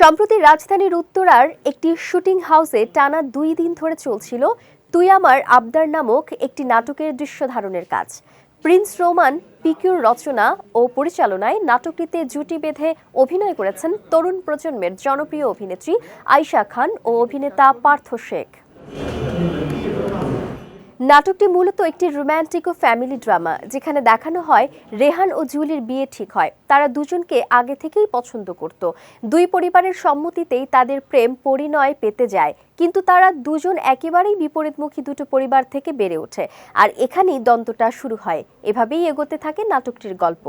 সম্প্রতি রাজধানীর উত্তরার একটি শুটিং হাউসে টানা দুই দিন ধরে চলছিল তুই আমার আবদার নামক একটি নাটকের দৃশ্য ধারণের কাজ। প্রিন্স রোমান, পিকিউর রচনা ও পরিচালনায় নাটকটিতে জুটি বেঁধে অভিনয় করেছেন তরুণ প্রজন্মের জনপ্রিয় অভিনেত্রী আয়শা খান ও অভিনেতা পার্থ শেখ। নাটকটি মূলত একটি রোম্যান্টিক ও ফ্যামিলি ড্রামা, যেখানে দেখানো হয় রেহান ও জুলির বিয়ে ঠিক হয়। তারা দুজনকে আগে থেকেই পছন্দ করত। দুই পরিবারের সম্মতিতেই তাদের প্রেম পরিণয় পেতে যায়, কিন্তু তারা দুজন একেবারেই বিপরীতমুখী দুটো পরিবার থেকে বেড়ে ওঠে। আর এখানেই দ্বন্দ্বটা শুরু হয়। এভাবেই এগোতে থাকে নাটকটির গল্প।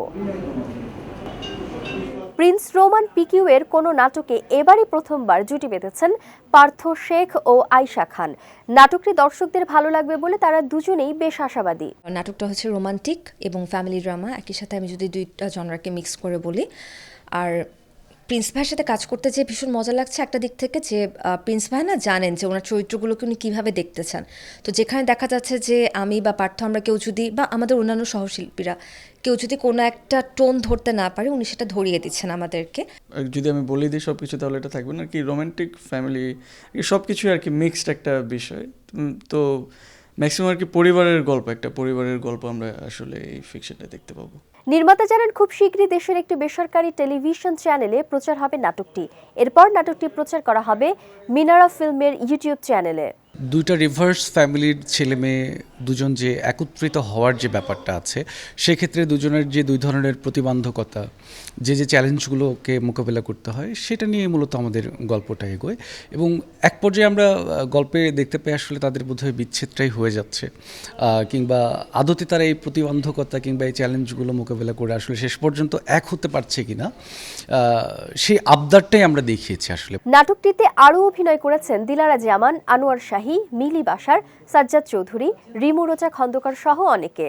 প্রিন্স রোমান পিকিউয়ের কোনো নাটকে এবারই প্রথমবার জুটি বেঁধেছেন পার্থ শেখ ও আয়শা খান। নাটকটি দর্শকদের ভালো লাগবে বলে তারা দুজনেই বেশ আশাবাদী। নাটকটা হচ্ছে রোমান্টিক এবং ফ্যামিলি ড্রামা। একই সাথে আমি যদি দুইটা জনরাকে মিক্স করে বলি, আর প্রিন্স ভাইয়ের সাথে কাজ করতে যে ভীষণ মজা লাগছে একটা দিক থেকে যে প্রিন্স ভাই না জানেন যে ওনার চরিত্রগুলোকে উনি কীভাবে দেখতে চান। তো যেখানে দেখা যাচ্ছে যে আমি বা পার্থ আমরা কেউ যদি বা আমাদের অন্যান্য সহশিল্পীরা কেউ যদি কোনো একটা টোন ধরতে না পারে, উনি সেটা ধরিয়ে দিচ্ছেন আমাদেরকে। যদি আমি বলে দিই সব কিছু তাহলে এটা থাকবে না কি রোমান্টিক ফ্যামিলি সব কিছুই আর কি মিক্সড একটা বিষয়। তো ম্যাক্সিমাম আর কি পরিবারের গল্প, একটা পরিবারের গল্প আমরা আসলে এই ফিকশনটা দেখতে পাবো। নির্মাতা জানান, খুব শীঘ্রই দেশের একটি বেসরকারি টেলিভিশন চ্যানেলে প্রচার হবে নাটকটি। এরপর নাটকটি প্রচার করা হবে মিনারা ফিল্মের ইউটিউব চ্যানেলে। দুইটা রিভার্স ফ্যামিলির ছেলে মেয়ে দুজন যে একত্রিত হওয়ার যে ব্যাপারটা আছে, সেক্ষেত্রে দুজনের যে দুই ধরনের প্রতিবন্ধকতা, যে যে চ্যালেঞ্জগুলোকে মোকাবেলা করতে হয়, সেটা নিয়ে মূলত আমাদের গল্পটা এগোয়। এবং এক পর্যায়ে আমরা গল্পে দেখতে পাই আসলে তাদের বোধহয় বিচ্ছেদটাই হয়ে যাচ্ছে। কিংবা আদতে তারা এই প্রতিবন্ধকতা কিংবা এই চ্যালেঞ্জগুলো মোকাবেলা করে আসলে শেষ পর্যন্ত এক হতে পারছে কিনা সেই আবদারটাই আমরা দেখিয়েছি আসলে। নাটকটিতে আরও অভিনয় করেছেন দিলারা জামান, আনোয়ার শাহী মিলি বাসার সাজ্জাদ চৌধুরী রিমু রোজা খন্দকার সহ অনেকে।